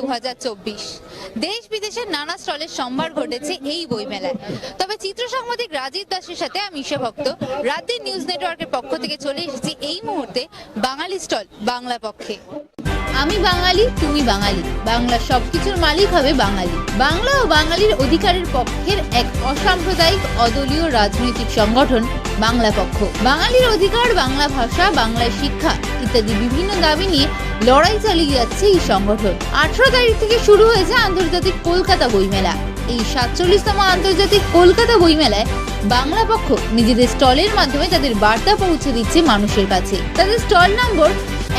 দু হাজার চব্বিশ। দেশ বিদেশের নানা স্টলের সম্ভার ঘটেছে এই বইমেলায়। তবে চিত্র সাংবাদিক রাজীব দাসের সাথে আমি ঈশা ভক্ত। রাজ্যের নিউজ নেটওয়ার্কের পক্ষ থেকে চলে এসেছি এই মুহূর্তে বাঙালি স্টল, বাংলা পক্ষে। আমি বাঙালি, তুমি বাঙালি। বাংলা সবকিছুর মালিক হবে বাঙালি। বাংলা ও বাঙালির অধিকারের পক্ষের এক অসাম্প্রদায়িক অদলীয় রাজনৈতিক সংগঠন, বাংলা পক্ষ। বাঙালির অধিকার, বাংলা ভাষা, বাংলা শিক্ষা ইত্যাদি বিভিন্ন দাবি নিয়ে লড়াই চালিয়ে যাচ্ছে এই সংগঠন। আঠারো তারিখ থেকে শুরু হয়েছে আন্তর্জাতিক কলকাতা বইমেলা। এই সাতচল্লিশতম আন্তর্জাতিক কলকাতা বইমেলায় বাংলা পক্ষ নিজেদের স্টলের মাধ্যমে তাদের বার্তা পৌঁছে দিচ্ছে মানুষের কাছে। তাদের স্টল নম্বর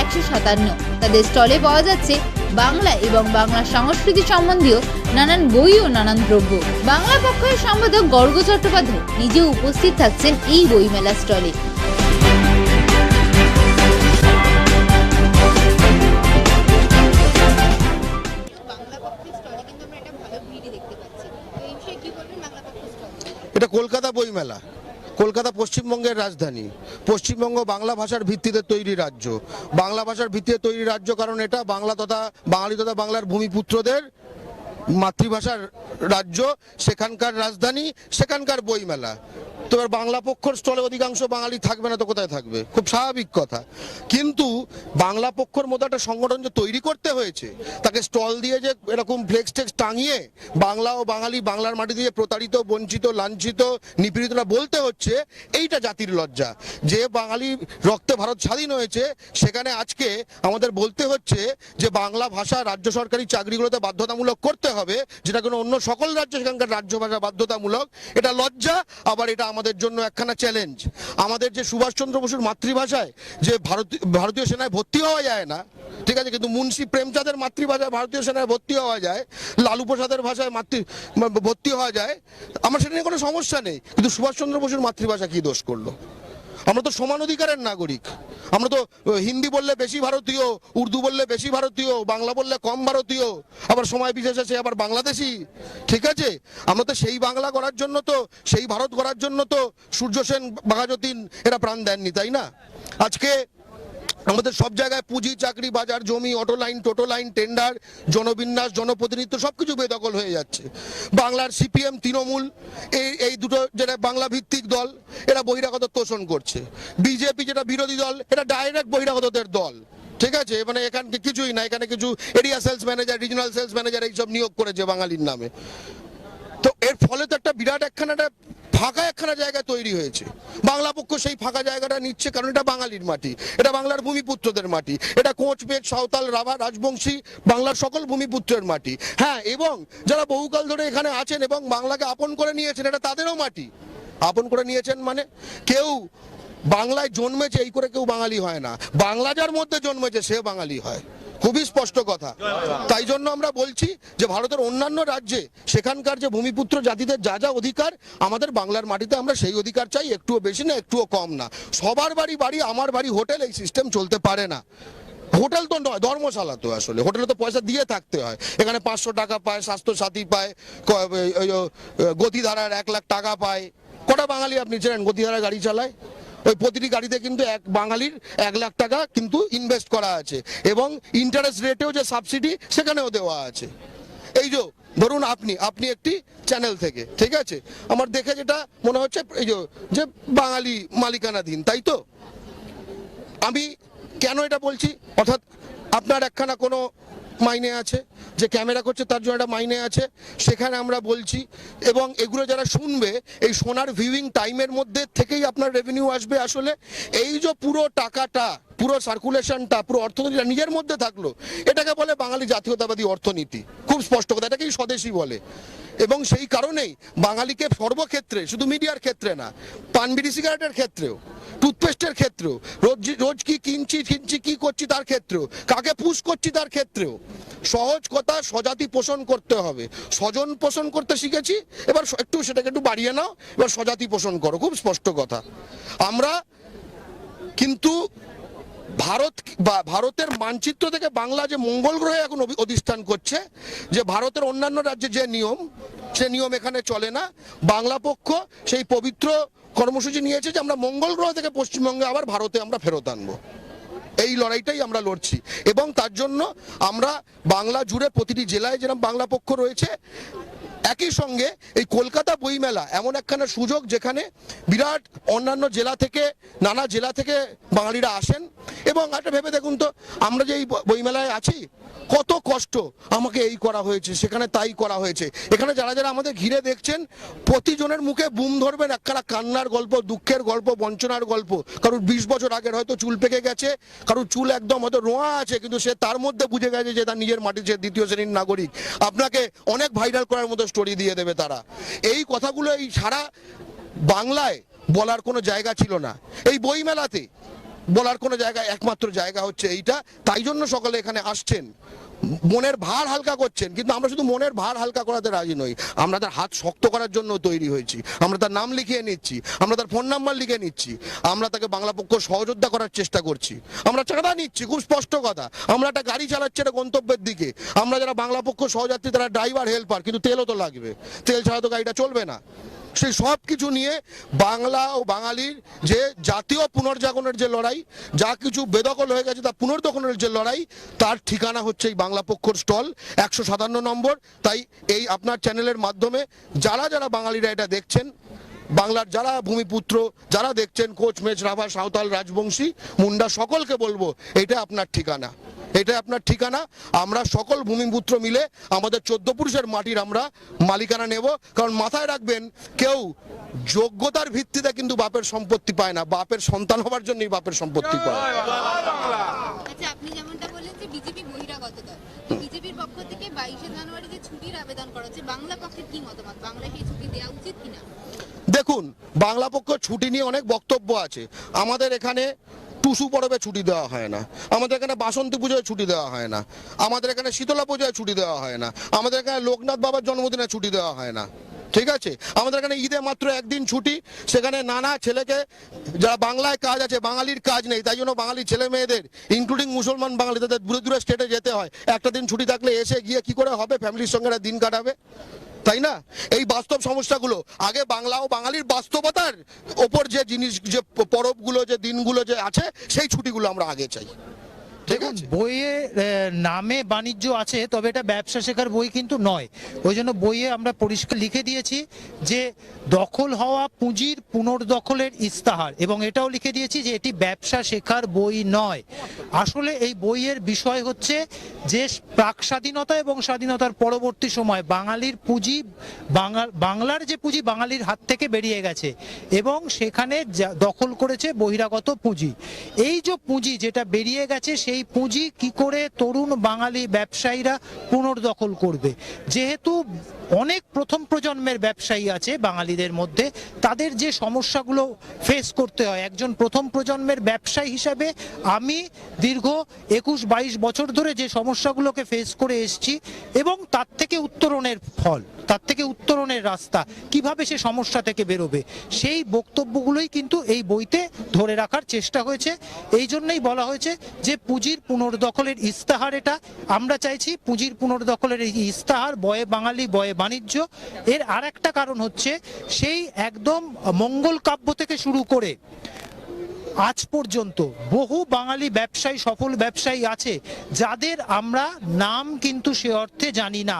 একশো সাতান্ন। তাদের স্টলে পাওয়া যাচ্ছে বাংলা এবং বাংলা সংস্কৃতি সম্বন্ধীয় নানান বই ও নানান দ্রব্য। বাংলা পক্ষের সম্পাদক গর্গ চট্টোপাধ্যায় নিজেও উপস্থিত থাকছেন এই বইমেলা স্টলে। এটা কলকাতা বইমেলা। কলকাতা পশ্চিমবঙ্গের রাজধানী। পশ্চিমবঙ্গ বাংলা ভাষার ভিত্তিতে তৈরি রাজ্য। বাংলা ভাষার ভিত্তিতে তৈরি রাজ্য কারণ এটা বাংলা তথা বাঙালি তথা বাংলার ভূমিপুত্রদের মাতৃভাষার রাজ্য, সেখানকার রাজধানী, সেখানকার বইমেলা। তো এবার বাংলা পক্ষর স্টলে অধিকাংশ বাঙালি থাকবে না তো কোথায় থাকবে? খুব স্বাভাবিক কথা। কিন্তু বাংলা পক্ষর মতো একটা সংগঠন যে তৈরি করতে হয়েছে, তাকে স্টল দিয়ে যে এরকম ফ্লেক্স টেক্স টাঙিয়ে বাংলা ও বাঙালি বাংলার মাটি দিয়ে প্রতারিত, বঞ্চিত, লাঞ্ছিত নিপীড়িতরা বলতে হচ্ছে, এইটা জাতির লজ্জা। যে বাঙালি রক্তে ভারত স্বাধীন হয়েছে, সেখানে আজকে আমাদের বলতে হচ্ছে যে বাংলা ভাষা রাজ্য সরকারি চাকরিগুলোতে বাধ্যতামূলক করতে হবে, যেটা কোনো অন্য সকল রাজ্য সেখানকার রাজ্য ভাষা বাধ্যতামূলক। এটা লজ্জা, আবার এটা আমাদের জন্য একখানা চ্যালেঞ্জ আমাদের যে সুভাষচন্দ্র বসুর মাতৃভাষায় যে ভারতীয় ভারতীয় সেনায় ভর্তি হওয়া যায় না, ঠিক আছে? কিন্তু মুন্সি প্রেমচাঁদের মাতৃভাষায় ভারতীয় সেনায় ভর্তি হওয়া যায়, লালু প্রসাদের ভাষায় মাতৃ, ভর্তি হওয়া যায়, আমার সেটা নিয়ে কোনো সমস্যা নেই। কিন্তু সুভাষচন্দ্র বসুর মাতৃভাষা কি দোষ করল? আমরা তো সমান অধিকারের নাগরিক। আমরা তো হিন্দি বললে বেশি ভারতীয়, উর্দু বললে বেশি ভারতীয়, বাংলা বললে কম ভারতীয়, আবার সময় বিশেষে সে আবার বাংলাদেশি। ঠিক আছে? আমরা তো সেই বাংলা করার জন্য তো, সেই ভারত করার জন্য তো সূর্য সেন বাঘাযতীন এরা প্রাণ দেননি, তাই না? আজকে আমাদের সব জায়গায় পুঁজি, চাকরি, বাজার, জমি অটো লাইন টোটো লাইন টেন্ডার জনবিন্যাস, জনপ্রতিনিধিত্ব সব কিছু বেদখল হয়ে যাচ্ছে। বাংলার সিপিএম, তৃণমূল, এই এই দুটো যেটা বাংলা ভিত্তিক দল, এরা বহিরাগত তোষণ করছে। বিজেপি যেটা বিরোধী দল, এটা ডাইরেক্ট বহিরাগতদের দল। ঠিক আছে? মানে এখানে কিছুই না। এখানে কিছু area sales manager regional sales manager এইসব নিয়োগ করেছে বাঙালির নামে। তো এর ফলে তো একটা বিরাট একখানা একটা ফাঁকা একখানা জায়গা তৈরি হয়েছে। বাংলা পক্ষ সেই ফাঁকা জায়গাটা নিচ্ছে কারণ এটা বাঙালির মাটি। এটা বাংলার ভূমিপুত্রদের মাটি। এটা কোচ বেগ সাঁওতাল, রাভা, রাজবংশী, বাংলার সকল ভূমিপুত্রের মাটি। হ্যাঁ এবং যারা বহুকাল ধরে এখানে আছেন এবং বাংলাকে আপন করে নিয়েছেন, এটা তাদেরও মাটি। আপন করে নিয়েছেন মানে কেউ বাংলায় জন্মেছে, এই করে কেউ বাঙালি হয় না। বাংলা যার মধ্যে জন্মেছে, সে বাঙালি হয়। খুবই স্পষ্ট কথা। তাই জন্য আমরা বলছি যে ভারতের অন্যান্য রাজ্যে সেখানকার যে ভূমিপুত্র জাতিদের যা যা অধিকার, আমাদের বাংলার মাটিতে আমরা সেই অধিকার চাই, একটুও বেশি না, একটুও কম না। সবার বাড়ি বাড়ি, আমার বাড়ি, হোটেল, এই সিস্টেম চলতে পারে না। হোটেল তো নয়, ধর্মশালা তো আসলে। হোটেলে তো পয়সা দিয়ে থাকতে হয়। এখানে পাঁচশো টাকা পায় স্বাস্থ্য সাথী পায় গতিধারার এক লাখ টাকা পায়। কটা বাঙালি আপনি চেনেন গতিধারা গাড়ি চালায়? ওই প্রতিটি গাড়িতে কিন্তু এক বাঙালির এক লাখ টাকা কিন্তু ইনভেস্ট করা আছে। এবং ইন্টারেস্ট রেটেও যে সাবসিডি সেখানেও দেওয়া আছে। এই যে, ধরুন আপনি আপনি একটি চ্যানেল থেকে, ঠিক আছে? আমার দেখে যেটা মনে হচ্ছে, এই যে বাঙালি মালিকানাধীন, তাই তো? আমি কেন এটা বলছি? অর্থাৎ আপনার একখানা কোনো মাইনে আছে, যে ক্যামেরা করছে তার জন্য একটা মাইনে আছে, সেখানে আমরা বলছি, এবং এগুলো যারা শুনবে, এই সোনার ভিউইং টাইমের মধ্যে থেকেই আপনার রেভিনিউ আসবে আসলে। এই যে পুরো টাকাটা, পুরো সার্কুলেশনটা পুরো অর্থনীতিটা নিজের মধ্যে থাকল, এটাকে বলে বাঙালি জাতীয়তাবাদী অর্থনীতি। খুব স্পষ্ট কথা, এটাকেই স্বদেশী বলে। এবং সেই কারণেই বাঙালিকে সর্বক্ষেত্রে, শুধু মিডিয়ার ক্ষেত্রে না পান বিড়ি সিগারেটের ক্ষেত্রেও টুথপেস্টের ক্ষেত্রেও রোজ রোজ কি কিনছি কিনছি, কি করছি তার ক্ষেত্রেও কাকে পুশ করছি তার ক্ষেত্রেও। সহজ কথা, স্বজাতি পোষণ করতে হবে। স্বজন পোষণ করতে শিখেছি। এবার একটু সেটাকে একটু বাড়িয়ে নাও। এবার স্বজাতি পোষণ করো, খুব স্পষ্ট কথা। আমরা কিন্তু ভারত বা, ভারতের মানচিত্র থেকে বাংলা যে মঙ্গল গ্রহে এখন অধিষ্ঠান করছে, যে ভারতের অন্যান্য রাজ্যে যে নিয়ম, সে নিয়ম এখানে চলে না। বাংলা পক্ষ সেই পবিত্র কর্মসূচি নিয়েছে যে আমরা মঙ্গল গ্রহ থেকে পশ্চিমবঙ্গে আবার ভারতে আমরা ফেরত আনব। এই লড়াইটাই আমরা লড়ছি। এবং তার জন্য আমরা বাংলা জুড়ে প্রতিটি জেলায় যেরকম বাংলা পক্ষ রয়েছে, একই সঙ্গে এই কলকাতা বইমেলা এমন একখানা সুযোগ যেখানে বিরাট অন্যান্য জেলা থেকে, নানা জেলা থেকে বাঙালিরা আসেন। এবং একটা ভেবে দেখুন তো, আমরা যে এই বইমেলায় আছি কত কষ্ট আমাকে এই করা হয়েছে, সেখানে তাই করা হয়েছে। এখানে যারা যারা আমাদের ঘিরে দেখছেন, প্রতিজনের মুখে বুম ধরবেন, একখানা কান্নার গল্প, দুঃখের গল্প, বঞ্চনার গল্প। কারোর বিশ বছর আগের হয়তো চুল পেকে গেছে, কারোর চুল একদম হয়তো রোঁয়া আছে, কিন্তু সে তার মধ্যে বুঝে গেছে যে তার নিজের মাটির সে দ্বিতীয় শ্রেণির নাগরিক। আপনাকে অনেক ভাইরাল করার মতো স্টোরি দিয়ে দেবে তারা। এই কথাগুলো এই সারা বাংলায় বলার কোনো জায়গা ছিল না। এই বইমেলাতে বলার কোনো জায়গা একমাত্র জায়গা হচ্ছে এইটা। তাই জন্য সকলে এখানে আসছেন। মনের ভার হালকা করছেন, কিন্তু আমরা শুধু মনের ভার হালকা করাতে রাজি নই। আমরা তার হাত শক্ত করার জন্য তৈরি হয়েছি। আমরা তার নাম লিখিয়ে নিচ্ছি। আমরা তার ফোন নাম্বার লিখে নিচ্ছি। আমরা তাকে বাংলা পক্ষ সহযোদ্ধা করার চেষ্টা করছি। আমরা চাঁদা নিচ্ছি, খুব স্পষ্ট কথা। আমরা একটা গাড়ি চালাচ্ছি একটা গন্তব্যের দিকে। আমরা যারা বাংলা পক্ষ সহযাত্রী, তারা ড্রাইভার হেল্পার কিন্তু তেলও তো লাগবে। তেল ছাড়া তো গাড়িটা চলবে না। সেই সব কিছু নিয়ে বাংলা ও বাঙালির যে জাতীয় পুনর্জাগরণের যে লড়াই, যা কিছু বেদখল হয়ে গেছে তা পুনর্দখলের যে লড়াই, তার ঠিকানা হচ্ছে এই বাংলা পক্ষর স্টল, একশো সাতান্ন নম্বর। তাই এই আপনার চ্যানেলের মাধ্যমে যারা যারা বাঙালিরা এটা দেখছেন বাংলার যারা ভূমিপুত্র যারা দেখছেন কোচ মেচ রাভা সাঁওতাল রাজবংশী মুন্ডা সকলকে বলব এটা আপনার ঠিকানা। এটা আপনার ঠিকানা। আমরা সকল ভূমিপুত্র মিলে আমাদের চোদ্দ পুরুষের মাটির আমরা মালিকানা নেব। কারণ মাথায় রাখবেন কেউ যোগ্যতার ভিত্তিতে কিন্তু বাপের সম্পত্তি পায় না। বাপের সন্তান হবার জন্যই বাপের সম্পত্তি পায়। আচ্ছা আপনি যেমনটা বিজেপি বহিরাগত দল। বিজেপির পক্ষ থেকে বাইশে ছুটির আবেদন করা বাংলা পক্ষের কি মতামত? ছুটি দেওয়া উচিত কিনা? দেখুন, বাংলা পক্ষ ছুটি নিয়ে অনেক বক্তব্য আছে। আমাদের এখানে টুসু পরবে ছুটি দেওয়া হয় না। আমাদের এখানে বাসন্তী পুজোয় ছুটি দেওয়া হয় না। আমাদের এখানে শীতলা পুজোয় ছুটি দেওয়া হয় না। আমাদের এখানে লোকনাথ বাবার জন্মদিনে ছুটি দেওয়া হয় না। ঠিক আছে? আমাদের এখানে ঈদে মাত্র একদিন ছুটি, সেখানে নানা ছেলেকে, যারা বাংলায় কাজ আছে, বাঙালির কাজ নেই, তাই জন্য বাঙালি ছেলে মেয়েদের ইনক্লুডিং মুসলমান বাঙালি, তাদের দূরে দূরে স্টেটে যেতে হয়। একটা দিন ছুটি থাকলে এসে গিয়ে কি করে হবে? ফ্যামিলির সঙ্গে দিন কাটাবে। তাই না? এই বাস্তব সমস্যাগুলো, আগে বাংলা ও বাঙালির বাস্তবতার ওপর যে জিনিস, যে পরবগুলো, যে দিনগুলো যে আছে, সেই ছুটিগুলো আমরা আগে চাই। দেখুন বইয়ে নামে বাণিজ্য আছে তবে এটা ব্যবসা শেখার বই কিন্তু নয়। ওই জন্য বইয়ে আমরা পরিষ্কার লিখে দিয়েছি যে দখল হওয়া পুঁজির পুনর্দখলের ইস্তাহার। এবং এটাও লিখে দিয়েছি যে এটি ব্যবসা শেখার বই নয়। আসলে এই বইয়ের বিষয় হচ্ছে যে প্রাক স্বাধীনতা এবং স্বাধীনতার পরবর্তী সময় বাঙালির পুঁজি বাঙাল বাংলার যে পুঁজি বাঙালির হাত থেকে বেরিয়ে গেছে। এবং সেখানে দখল করেছে বহিরাগত পুঁজি। এই যে পুঁজি যেটা বেরিয়ে গেছে সেই পুঁজি কি করে তরুণ বাঙালি ব্যবসায়ীরা পুনর্দখল করবে? যেহেতু অনেক প্রথম প্রজন্মের ব্যবসায়ী আছে বাঙালিদের মধ্যে, তাদের যে সমস্যাগুলো ফেস করতে হয়, একজন প্রথম প্রজন্মের ব্যবসায়ী হিসাবে আমি দীর্ঘ একুশ বাইশ বছর ধরে যে সমস্যাগুলোকে ফেস করে এসেছি এবং তার থেকে উত্তরণের ফল, তার থেকে উত্তরণের রাস্তা, কীভাবে সে সমস্যা থেকে বেরোবে, সেই বক্তব্যগুলোই কিন্তু এই বইতে ধরে রাখার চেষ্টা হয়েছে। এই জন্যই বলা হয়েছে যে পুঁজির পুনর্দখলের ইস্তাহার এটা। আমরা চাইছি পুঁজির পুনর্দখলের এই ইস্তাহার, বয়ে বাঙালি, বয়ে বাণিজ্য। এর আর একটা কারণ হচ্ছে, সেই একদম মঙ্গল কাব্য থেকে শুরু করে আজ পর্যন্ত বহু বাঙালি ব্যবসায়ী, সফল ব্যবসায়ী আছে, যাদের আমরা নাম কিন্তু সে অর্থে জানি না।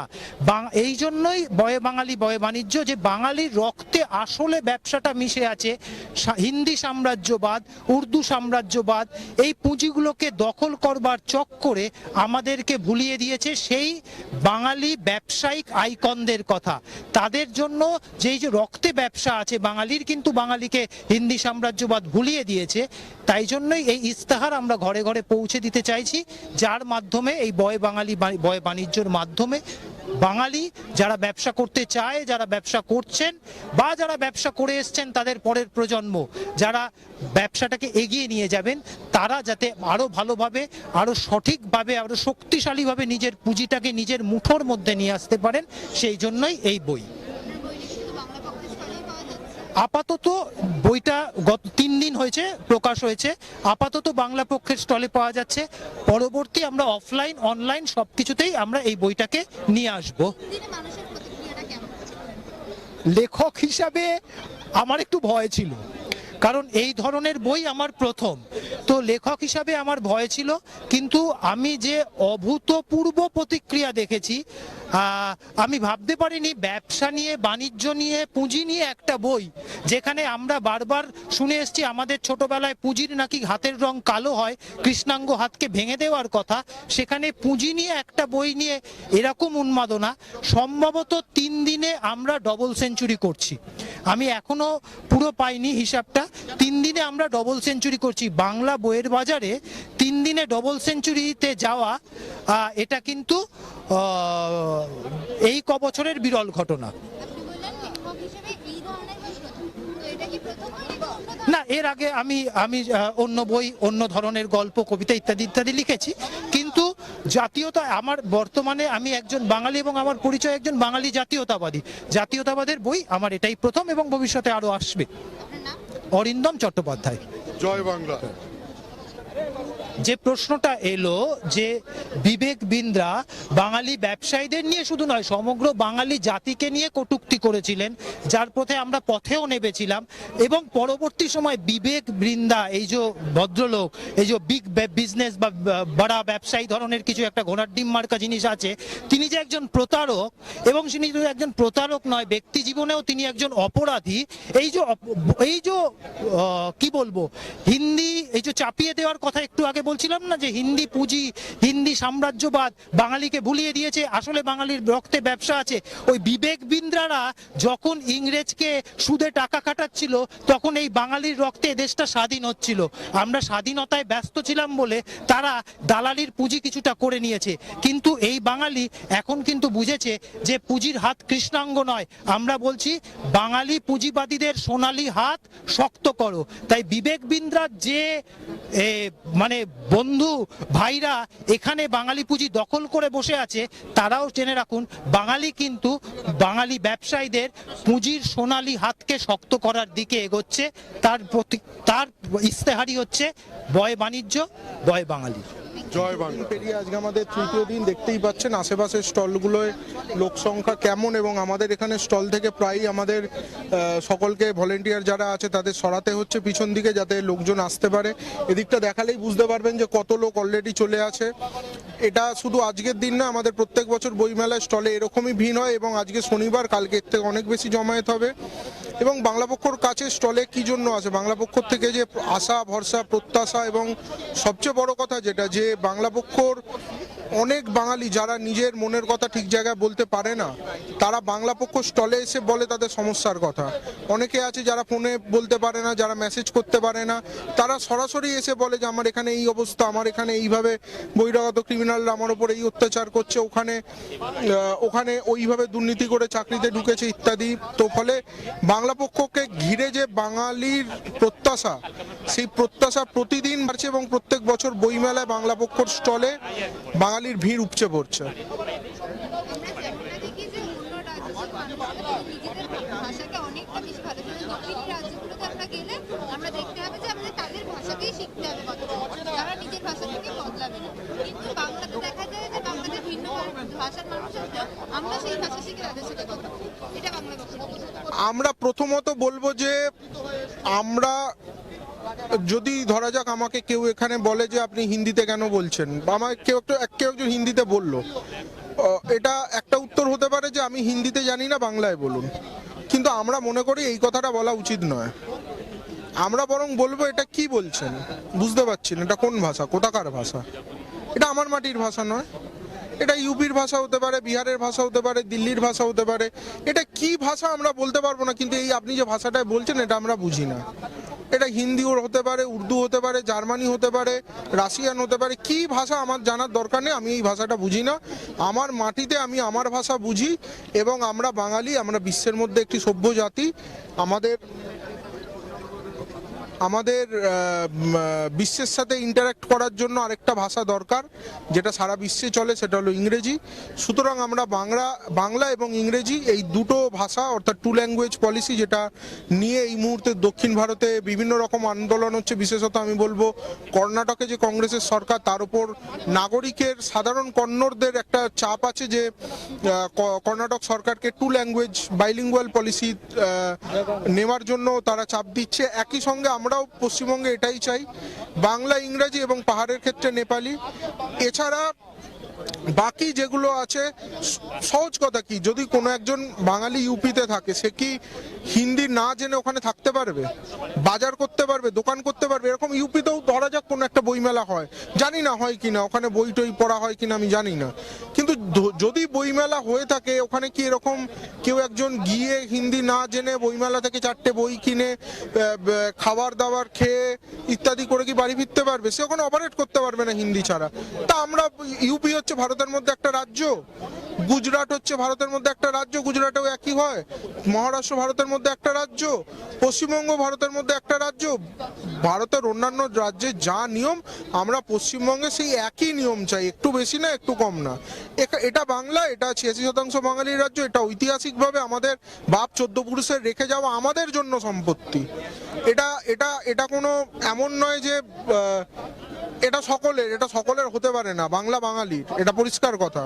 এই জন্যই বয়ে বাঙালি, বয়ে বাণিজ্য যে বাঙালির রক্তে আসলে ব্যবসাটা মিশে আছে। হিন্দি সাম্রাজ্যবাদ, উর্দু সাম্রাজ্যবাদ, এই পুঁজিগুলোকে দখল করবার চক্করে আমাদেরকে ভুলিয়ে দিয়েছে সেই বাঙালি ব্যবসায়িক আইকনদের কথা। তাদের জন্য যেই যে রক্তে ব্যবসা আছে, বাঙালির কিন্তু বাঙালিকে হিন্দি সাম্রাজ্যবাদ ভুলিয়ে দিয়েছে। তাই জন্যই এই ইস্তাহার আমরা ঘরে ঘরে পৌঁছে দিতে চাইছি, যার মাধ্যমে এই বয় বাঙালি বয় বাণিজ্যর মাধ্যমে বাঙালি যারা ব্যবসা করতে চায়, যারা ব্যবসা করছেন বা যারা ব্যবসা করে এসছেন তাদের পরের প্রজন্ম, যারা ব্যবসাটাকে এগিয়ে নিয়ে যাবেন, তারা যাতে আরও ভালোভাবে আরও সঠিকভাবে, আরও শক্তিশালীভাবে নিজের পুঁজিটাকে নিজের মুঠোর মধ্যে নিয়ে আসতে পারেন, সেই জন্যই এই বই কি শুধু বাংলা পক্ষের স্থলেই পাওয়া যাচ্ছে আপাতত বইটা গত তিন দিন হয়েছে প্রকাশ হয়েছে। আপাতত বাংলা পক্ষের স্টলে পাওয়া যাচ্ছে। পরবর্তী আমরা অফলাইন অনলাইন সবকিছুতেই আমরা এই বইটাকে নিয়ে আসব। লেখক হিসাবে আমার একটু ভয় ছিল। কারণ এই ধরনের বই আমার প্রথম। তো লেখক হিসাবে আমার ভয় ছিল। কিন্তু আমি যে অভূতপূর্ব প্রতিক্রিয়া দেখেছি আমি ভাবতে পারিনি, ব্যবসা নিয়ে, বাণিজ্য নিয়ে, পুঁজি নিয়ে একটা বই, যেখানে আমরা বারবার শুনে এসেছি, আমাদের ছোটবেলায় পুঁজির নাকি হাতের রং কালো হয়, কৃষ্ণাঙ্গ হাতকে ভেঙে দেওয়ার কথা, সেখানে পুঁজি নিয়ে একটা বই নিয়ে এরকম উন্মাদনা, সম্ভবত তিন দিনে আমরা ডবল সেঞ্চুরি করছি। আমি এখনও পুরো পাইনি হিসাবটা, তিন দিনে আমরা ডবল সেঞ্চুরি করছি। বাংলা বইয়ের বাজারে তিন দিনে ডবল সেঞ্চুরিতে যাওয়া এটা কিন্তু এই ক বছরের বিরল ঘটনা? না এর আগে আমি আমি অন্য বই অন্য ধরনের গল্প কবিতা ইত্যাদি ইত্যাদি লিখেছি। কিন্তু জাতীয়তা আমার বর্তমানে আমি একজন বাঙালি এবং আমার পরিচয় একজন বাঙালি জাতীয়তাবাদী। জাতীয়তাবাদের বই আমার এটাই প্রথম এবং ভবিষ্যতে আরও আসবে। অরিন্দম চট্টোপাধ্যায়। জয় বাংলা। যে প্রশ্নটা এলো যে বিবেক বিন্দ্রা বাঙালি ব্যবসায়ীদের নিয়ে শুধু নয়, সমগ্র বাঙালি জাতিকে নিয়ে কটুক্তি করেছিলেন, যার পথে আমরা পথেও নেবেছিলাম এবং পরবর্তী সময় বিবেক বৃন্দা এই যে ভদ্রলোক, এই যে বিগ বিজনেস বা বড়া ব্যবসায়ী ধরনের কিছু একটা ঘোড়ার ডিম মার্কা জিনিস আছে, তিনি যে একজন প্রতারক এবং তিনি একজন প্রতারক নয়, ব্যক্তি জীবনেও তিনি একজন অপরাধী, এই যে এই যে কি বলব, হিন্দি এই যে চাপিয়ে দেওয়ার কথা একটু আগে বলছিলাম না যে হিন্দি পুঁজি, হিন্দি সাম্রাজ্যবাদ বাঙালিকে ভুলিয়ে দিয়েছে, আসলে বাঙালির রক্তে ব্যবসা আছে। ওই বিবেক বিন্দ্রারা যখন ইংরেজকে সুদে টাকা কাটাচ্ছিল তখন এই বাঙালির রক্তে দেশটা স্বাধীন হচ্ছিল। আমরা স্বাধীনতায় ব্যস্ত ছিলাম বলে তারা দালালির পুঁজি কিছুটা করে নিয়েছে। কিন্তু এই বাঙালি এখন কিন্তু বুঝেছে যে পুঁজির হাত কৃষ্ণাঙ্গ নয়। আমরা বলছি, বাঙালি পুঁজিবাদীদের সোনালি হাত শক্ত করো। তাই বিবেক বিন্দ্রার যে মানে বন্ধু, ভাইরা এখানে বাঙালি পুঁজি দখল করে বসে আছে, তারাও জেনে রাখুন, বাঙালি কিন্তু বাঙালি ব্যবসায়ীদের পুঁজির সোনালি হাতকে শক্ত করার দিকে এগোচ্ছে, তার প্রতি তার ইস্তেহারি হচ্ছে, বয় বাণিজ্য, বয় বাঙালি। জয় বাংলা। পেরিয়ে আজকে আমাদের তৃতীয় দিন, দেখতেই পাচ্ছেন আশেপাশের স্টলগুলোয় লোক সংখ্যা কেমন এবং আমাদের এখানে স্টল থেকে প্রায়ই আমাদের সকলকে ভলেন্টিয়ার যারা আছে তাদের সরাতে হচ্ছে পিছন দিকে যাতে লোকজন আসতে পারে। এদিকটা দেখালেই বুঝতে পারবেন যে কত লোক অলরেডি চলে আছে। এটা শুধু আজকের দিন না, আমাদের প্রত্যেক বছর বইমেলায় স্টলে এরকমই ভিড় হয় এবং আজকে শনিবার, কালকে এর থেকে অনেক বেশি জমায়েত হবে। এবং বাংলা পক্ষর কাছে স্টলে কি জন্য আছে? বাংলা পক্ষ থেকে যে আশা, ভরসা, প্রত্যাশা এবং সবচেয়ে বড় কথা যেটা, যে বাংলা পক্ষর অনেক বাঙালি যারা নিজের মনের কথা ঠিক জায়গায় বলতে পারে না, তারা বাংলা পক্ষ স্টলে এসে বলে তাদের সমস্যার কথা। অনেকে আছে যারা ফোনে বলতে পারে না, যারা মেসেজ করতে পারে না, তারা সরাসরি এসে বলে যে, আমার এখানে এই অবস্থা, আমার এখানে এইভাবে বহিরাগত ক্রিমিনালরা আমার উপর এই অত্যাচার করছে, ওখানে ওখানে ওইভাবে দুর্নীতি করে চাকরিতে ঢুকেছে, ইত্যাদি। তো ফলে বাংলা পক্ষকে ঘিরে যে বাঙালির প্রত্যাশা, সেই প্রত্যাশা প্রতিদিন বাড়ছে এবং প্রত্যেক বছর বইমেলায় বাংলা পক্ষর স্টলে বাঙালির ভিড় উপচে পড়ছে। আমরা প্রথমত বলব যে আমরা যদি ধরা যাক আমাকে কেউ এখানে বলে যে আপনি হিন্দিতে কেন বলছেন আমাকে কেউ একটা, কেউ একজন হিন্দিতে বলল এটা একটা উত্তর হতে পারে যে আমি হিন্দিতে জানি না, বাংলায় বলুন। কিন্তু আমরা মনে করি এই কথাটা বলা উচিত নয়। আমরা বরং বলব এটা কি বলছেন? বুঝতে পারছি না, এটা কোন ভাষা, কোথাকার ভাষা? এটা আমার মাটির ভাষা নয়। এটা ইউপির ভাষা হতে পারে, বিহারের ভাষা হতে পারে, দিল্লির ভাষা হতে পারে। এটা কি ভাষা আমরা বলতে পারব না, কিন্তু এই আপনি যে ভাষাটায় বলছেন, এটা আমরা বুঝি না। এটা হিন্দিও হতে পারে, উর্দু হতে পারে, জার্মানি হতে পারে, রাশিয়ান হতে পারে, কি ভাষা আমার জানার দরকার নেই, আমি এই ভাষাটা বুঝি না। আমার মাটিতে আমি আমার ভাষা বুঝি, এবং আমরা বাঙালি, আমরা বিশ্বের মধ্যে একটি সভ্য জাতি, আমাদের আমাদের বিশ্বের সাথে ইন্টারাক্ট করার জন্য আরেকটা ভাষা দরকার, যেটা সারা বিশ্বে চলে, সেটা হলো ইংরেজি। সুতরাং আমরা বাংলা বাংলা এবং ইংরেজি এই দুটো ভাষা, অর্থাৎ টু ল্যাঙ্গুয়েজ পলিসি যেটা নিয়ে এই মুহূর্তে দক্ষিণ ভারতে বিভিন্ন রকম আন্দোলন হচ্ছে, বিশেষত আমি বলব কর্ণাটকে যে কংগ্রেসের সরকার, তার উপর নাগরিকের সাধারণ কন্নড়দের একটা চাপ আছে যে কর্ণাটক সরকারকে টু ল্যাঙ্গুয়েজ বাইলিঙ্গুয়াল পলিসি নেওয়ার জন্য তারা চাপ দিচ্ছে। একই সঙ্গে আমরাও পশ্চিমবঙ্গে এটাই চাই। বাংলা, ইংরাজি এবং পাহাড়ের ক্ষেত্রে নেপালি। এছাড়া বাকি যেগুলো আছে, সহজ কথা কি, যদি কোনো একজন বাঙালি ইউপিতে থাকে, সে কি হিন্দি না জেনে ওখানে থাকতে পারবে? বাজার করতে পারবে, দোকান করতে পারবে, এরকম ইউপিতেও ধরা যাক কোনো একটা বইমেলা হয়। জানি না হয় কিনা, ওখানে বই টই পড়া হয় কিনা আমি জানি না। কিন্তু যদি বইমেলা হয়ে থাকে, ওখানে কি এরকম কেউ একজন গিয়ে হিন্দি না জেনে বইমেলা থেকে চারটে বই কিনে খাবার দাবার খেয়ে ইত্যাদি করে কি বাড়ি ফিরতে পারবে? সে ওখানে অপারেট করতে পারবে না হিন্দি ছাড়া। তা আমরা ইউপি হচ্ছে ভারতের মধ্যে একটা রাজ্য, গুজরাট হচ্ছে ভারতের মধ্যে একটা রাজ্য, গুজরাটেও একই হয়, মহারাষ্ট্র ভারতের মধ্যে একটা রাজ্য, পশ্চিমবঙ্গ ভারতের মধ্যে একটা রাজ্য, ভারতের অন্যান্য রাজ্যে যা নিয়ম, আমরা পশ্চিমবঙ্গে সেই একই নিয়ম চাই, একটু বেশি না, একটু কম না। এটা বাংলা, এটা ছিয়াশি শতাংশ বাঙালির রাজ্য, এটা ঐতিহাসিকভাবে আমাদের বাপ চোদ্দ পুরুষের রেখে যাওয়া আমাদের জন্য সম্পত্তি। এটা এটা এটা কোনো এমন নয় যে এটা সকলের এটা সকলের হতে পারে না। বাংলা বাঙালির, এটা পরিষ্কার কথা।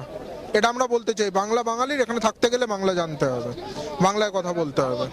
এটা আমরা বলতে চাই, বাংলা বাঙালির এখানে থাকতে গেলে বাংলা জানতে হবে। বাংলায় কথা বলতে হবে।